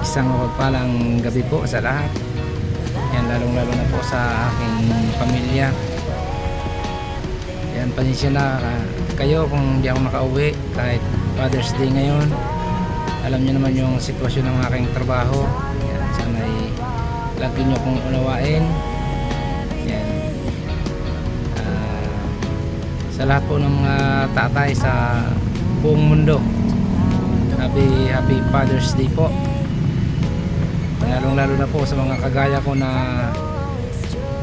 Isang mapagpalang gabi po sa lahat. Yan, lalong-lalo na po sa aking pamilya. Yan, panisya na ah, kayo kung di ako nakauwi kahit Father's Day ngayon. Alam niyo naman yung sitwasyon ng aking trabaho. Yan, sana ay lagi niyo kong unawain. Yan. Ah, sa lahat po ng mga tatay sa buong mundo. Happy Father's Day po. Lalong lalo na po sa mga kagaya ko na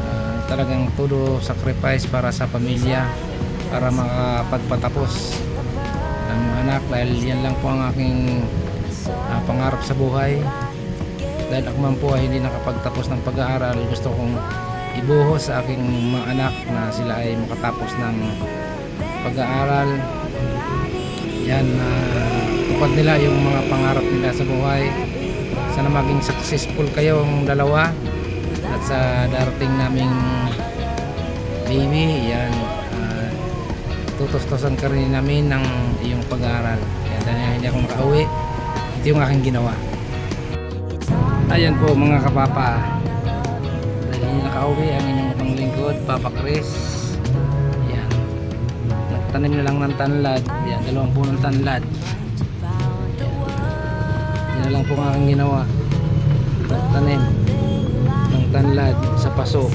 ah, talagang todo sacrifice para sa pamilya para makapagpatapos ng mga anak. Dahil yan lang po ang aking ah, pangarap sa buhay. Dahil ako man po ay hindi nakapagtapos ng pag-aaral gusto kong ibuhos sa aking mga anak na sila ay makatapos ng pag-aaral. Yan na tupad nila yung mga pangarap nila sa buhay. Sana maging successful kayong dalawa. At sa darating naming baby yan uh, tutos-tosan ka rin namin ng iyong pag-aaral. Yan dahil hindi ako makauwi ito yung aking ginawa. Ayan po mga kapapa. Dahil hindi nakauwi ang inyong panglingkod Papa Chris. Yan. Nagtanim na lang ng tanlad. Yan dalawang punong tanlad na lang po ang ginawa. Tanim ng tanlad sa paso